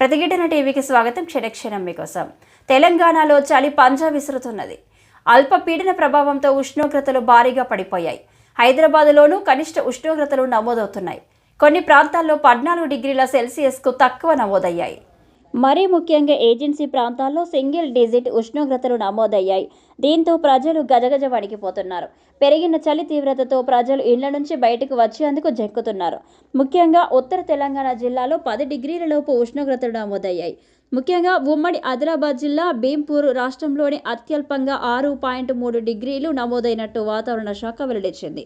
ప్రతిఘటన టీవీకి స్వాగతం క్షణక్షణం మీకోసం. తెలంగాణలో చలి పంజా విసురుతున్నది. అల్పపీడన ప్రభావంతో ఉష్ణోగ్రతలు భారీగా పడిపోయాయి. హైదరాబాద్లోనూ కనిష్ట ఉష్ణోగ్రతలు నమోదవుతున్నాయి. కొన్ని ప్రాంతాల్లో పద్నాలుగు డిగ్రీల సెల్సియస్కు తక్కువ నమోదయ్యాయి. మరీ ముఖ్యంగా ఏజెన్సీ ప్రాంతాల్లో సింగిల్ డిజిట్ ఉష్ణోగ్రతలు నమోదయ్యాయి. దీంతో ప్రజలు గజగజ వణికిపోతున్నారు. పెరిగిన చలి తీవ్రతతో ప్రజలు ఇళ్ళ నుంచి బయటకు వచ్చేందుకు జంకుతున్నారు. ముఖ్యంగా ఉత్తర తెలంగాణ జిల్లాలో పది డిగ్రీల లోపు ఉష్ణోగ్రతలు నమోదయ్యాయి. ముఖ్యంగా ఉమ్మడి ఆదిలాబాద్ జిల్లా భీంపూర్ రాష్ట్రంలోని అత్యల్పంగా ఆరు పాయింట్ మూడు డిగ్రీలు నమోదైనట్టు వాతావరణ శాఖ వెల్లడించింది.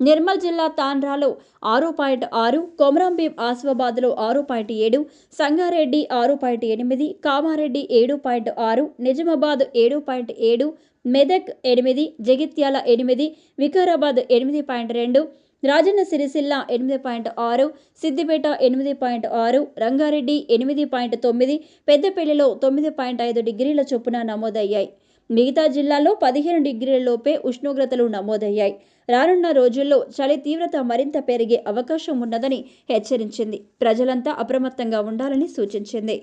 నిర్మల్ జిల్లా తాండ్రాలో ఆరు పాయింట్ ఆరు కొమరంభీం ఆసిఫాబాద్లో ఆరు పాయింట్ ఏడు సంగారెడ్డి ఆరు పాయింట్ ఎనిమిది కామారెడ్డి ఏడు పాయింట్ ఆరు నిజామాబాద్ ఏడు పాయింట్ ఏడు మెదక్ ఎనిమిది జగిత్యాల ఎనిమిది వికారాబాద్ ఎనిమిది పాయింట్ రెండు రాజన్న సిరిసిల్ల ఎనిమిది పాయింట్ ఆరు సిద్దిపేట ఎనిమిది పాయింట్ ఆరు రంగారెడ్డి ఎనిమిది పాయింట్ తొమ్మిది పెద్దపల్లిలో తొమ్మిది పాయింట్ ఐదు డిగ్రీల చొప్పున నమోదయ్యాయి. మిగతా జిల్లాలో పదిహేను డిగ్రీలలోపే ఉష్ణోగ్రతలు నమోదయ్యాయి. రానున్న రోజుల్లో చలి తీవ్రత మరింత పెరిగే అవకాశం ఉన్నదని హెచ్చరించింది. ప్రజలంతా అప్రమత్తంగా ఉండాలని సూచించింది.